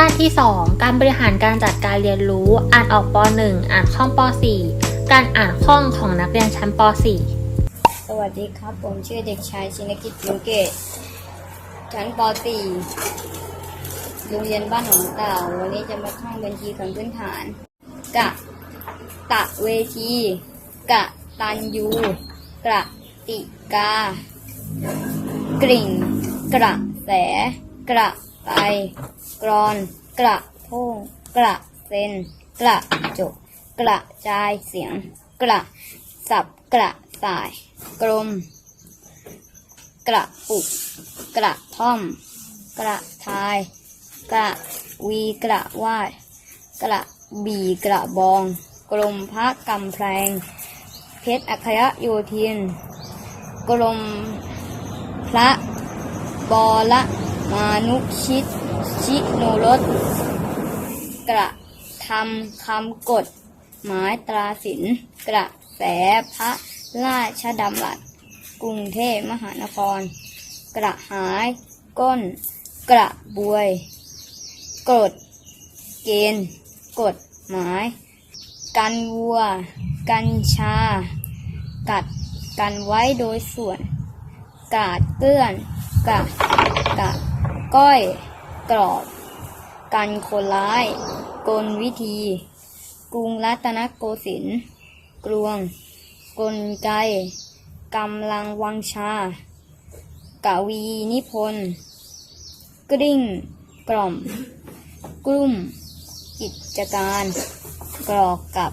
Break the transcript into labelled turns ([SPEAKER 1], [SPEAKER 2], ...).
[SPEAKER 1] ด้านที่ 2 การบริหารการจัดการเรียนรู้ อ่านออกป .1 อ่านคล่องป .4 การอ่านคล่องของนักเรียนชั้นป .4
[SPEAKER 2] สวัสดีครับ ผมชื่อเด็กชายชินกิจจิงเกต ชั้นป .4 โรงเรียนบ้านหนองเต่า วันนี้จะมาท่องบัญชีขั้นพื้นฐาน กะ ตะเวที กะตันยู กระติกา กริ่ง กระแส กระ ไป กรอน กระโพงกระเซนกระจก กระจายเสียง กระสับกระสาย กลม กระปุก กระท่อม กระทาย กระวีกระวาด กระบีกระบอง กลมพระกำแพง เพชรอัครโยธิน กลมพระบอละ มานุชิตชิโนรสกระทำคำกฎหมายตราสินกระแสพระราชดำรัสกรุงเทพมหานคร กระหายก้น กระบวยกฎเกณฑ์กฎหมาย กันวัว กัญชา กัดกันไว้โดยส่วน กาดเกลื่อนกะกะ ก้อยกรอบ กันคนร้าย กลวิธี กรุงรัตนโกสินทร์กลวง กลไกกำลังวังชา กวีนิพนธ์กริ่ง กล่อม กลุ่ม กิจการ กรอกกับ